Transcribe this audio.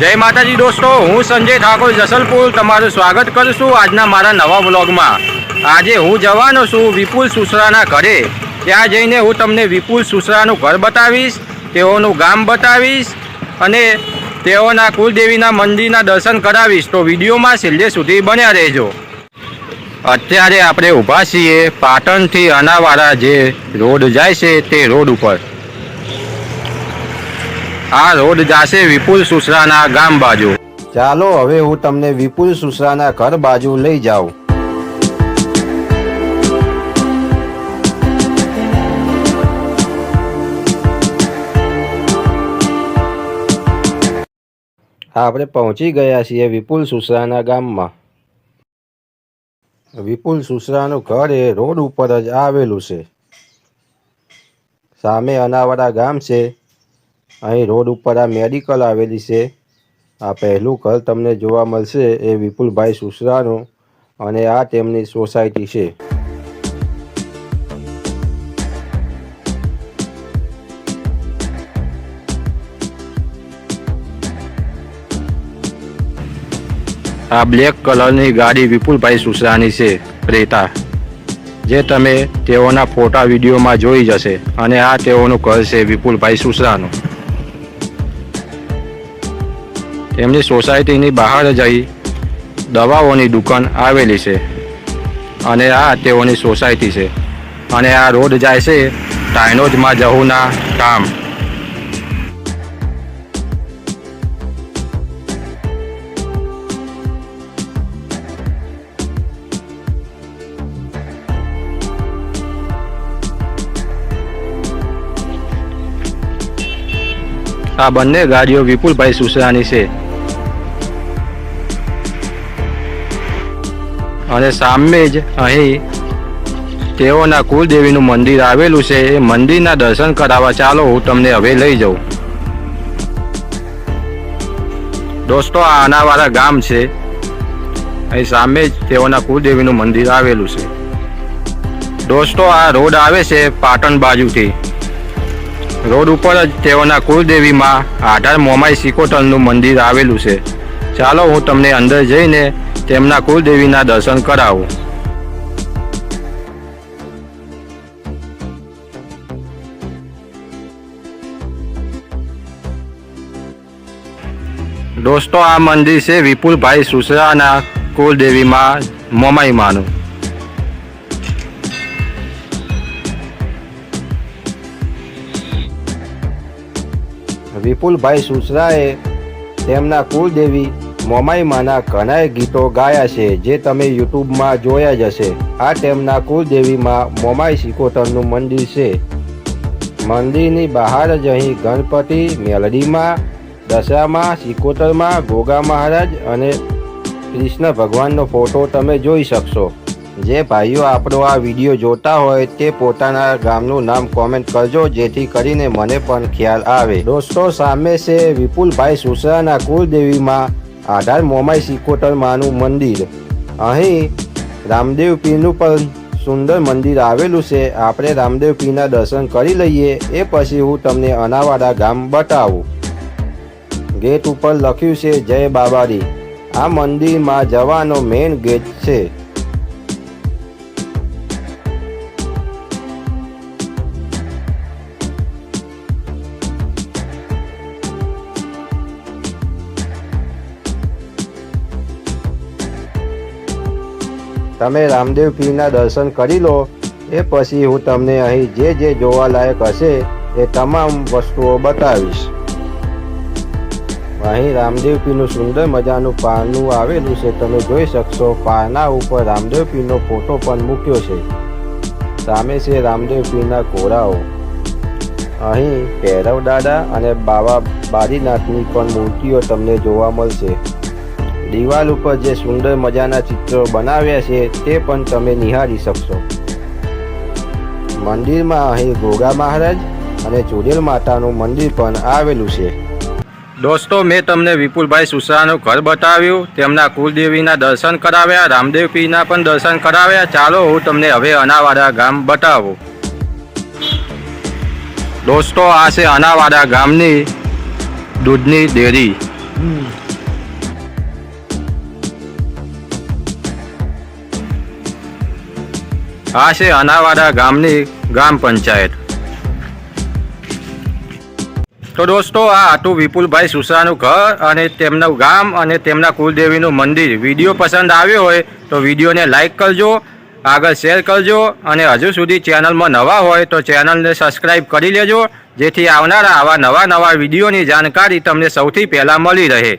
જય માતાજી દોસ્તો, હું સંજય ઠાકોર જસલપુર. તમારું સ્વાગત કરું છું આજના મારા નવા વ્લોગમાં. આજે હું જવાનો છું વિપુલ સુસરાના ઘરે. ત્યાં જઈને હું તમને વિપુલ સુસરાનું ઘર બતાવીશ, તેઓનું ગામ બતાવીશ, અને તેઓના કુલદેવીના મંદિરના દર્શન કરાવીશ. તો વિડીયોમાં છેલ્લે સુધી બન્યા રહેજો. અત્યારે આપણે ઊભા છીએ પાટણથી અનાવાડા જે રોડ જાય છે તે રોડ ઉપર. આ રોડ જાશે વિપુલ સુસરાના ગામ બાજુ. ચાલો, હવે હું તમને વિપુલ સુસરાના ઘર બાજુ લઈ જાઉં. આપણે પહોંચી ગયા છીએ વિપુલ સુસરાના ગામમાં. વિપુલ સુસરાનું ઘર એ રોડ ઉપર જ આવેલું છે. સામે અનાવાડા ગામ છે. અહીં રોડ ઉપર આ મેડિકલ આવેલી છે. આ પહેલું ઘર તમને જોવા મળશે એ વિપુલભાઈ સુસરાનું અને આ તેમની સોસાયટી છે. આ બ્લેક કલરની ગાડી વિપુલભાઈ સુસરાની છે પ્રેતા જે તમે તેઓના ફોટા વિડીયોમાં જોઈ જશે અને આ તેઓનું ઘર છે વિપુલભાઈ સુસરાનું. તેમની સોસાયટીની બહાર જઈ દવાઓની દુકાન આવેલી છે અને આ તેઓની સોસાયટી છે. અને આ રોડ જાય છે ટાઇનોજમાં જહુના કામ આ બંને ગાડીઓ વિપુલભાઈ સુસરાની છે. અને સામે જ અહીં તેઓના કુલદેવીનું મંદિર આવેલું છે. એ મંદિરના દર્શન કરાવવા ચાલો, હું તમને હવે લઈ જાઉં. દોસ્તો, આ આનાવાળા ગામ છે. અહીં સામે જ તેઓના કુલદેવીનું મંદિર આવેલું છે. દોસ્તો, આ રોડ આવે છે પાટણ બાજુથી. રોડ ઉપર જ તેઓના કુળદેવીમાં આધાર મોમાઈ સિકોટલનું મંદિર આવેલું છે. ચાલો, હું તમને અંદર જઈને તેમના કુલદેવીના દર્શન કરાવો. દોસ્તો, આ મંદિર છે વિપુલભાઈ સુસરાના કુલદેવીમાં મોમાઈમાનું વિપુલભાઈ સુસરાએ તેમના કુલદેવી મોમાઈમાના ઘણાય ગીતો ગાયા છે, જે તમે યુટ્યુબમાં જોયા જ હશે. આ તેમના કુલદેવીમાં મોમાઈ સિકોતરનું મંદિર છે. મંદિરની બહાર જ અહીં ગણપતિ મેલડીમાં, દશરામાં સિકોતરમાં ગોગા મહારાજ અને કૃષ્ણ ભગવાનનો ફોટો તમે જોઈ શકશો. જે ભાઈઓ આપણો આ વીડિયો જોતા હોય તે પોતાના ગામનું નામ કોમેન્ટ કરજો, જેથી કરીને મને પણ ખ્યાલ આવે. દોસ્તો, સામે છે વિપુલભાઈ સુસરાના કુલદેવીમાં આધાર મોમાઈ સિકોટર માનું મંદિર. અહીં રામદેવ પીરનું પણ સુંદર મંદિર આવેલું છે. આપણે રામદેવ પીરના દર્શન કરી લઈએ. એ પછી હું તમને અનાવાડા ગામ બતાવું. ગેટ ઉપર લખ્યું છે, જય બાબારી આ મંદિરમાં જવાનો મેઇન ગેટ છે. તમે રામદેવ પીરના દર્શન કરી લો, એ પછી હું તમને અહીં જે જે જોવાલાયક હશે એ તમામ વસ્તુઓ બતાવીશ. અહીં રામદેવ પીનું સુંદર મજાનું પારનું આવેલું છે, તમે જોઈ શકશો પારના ઉપર રામદેવ પીનો ફોટો પણ મૂક્યો છે. સામે છે રામદેવ પીરના ઘોડાઓ અહીં ભૈરવ દાદા અને બાબા બારીનાથની પણ મૂર્તિઓ તમને જોવા મળશે. દિવાલ ઉપર જે સુંદર મજાના ચિત્રો બનાવ્યા છે તે પણ તમે નિહાળી શકશો. મંદિરમાં અહીં ગોગા મહારાજ અને ચુડેલ માતાનું મંદિર પણ આવેલું છે. દોસ્તો મેં તમને વિપુલભાઈ સુસરાનું ઘર બતાવ્યું તેમના કુલદેવીના દર્શન કરાવ્યા રામદેવપીના પણ દર્શન કરાવ્યા. ચાલો હું તમને હવે અનાવાડા ગામ બતાવું. દોસ્તો આ છે અનાવાડા ગામની દૂધની ડેરી. આ છે અનાવાડા ગામની ગ્રામ પંચાયત. તો દોસ્તો, આ હતું વિપુલભાઈ સુસાનું ઘર અને તેમનું ગામ અને તેમના કુલદેવીનું મંદિર. વીડિયો પસંદ આવ્યો હોય તો વિડીયોને લાઇક કરજો, આગળ શેર કરજો અને હજુ સુધી ચેનલમાં નવા હોય તો ચેનલને સબસ્ક્રાઈબ કરી લેજો, જેથી આવનારા આવા નવા નવા વિડીયોની જાણકારી તમને સૌથી પહેલાં મળી રહે.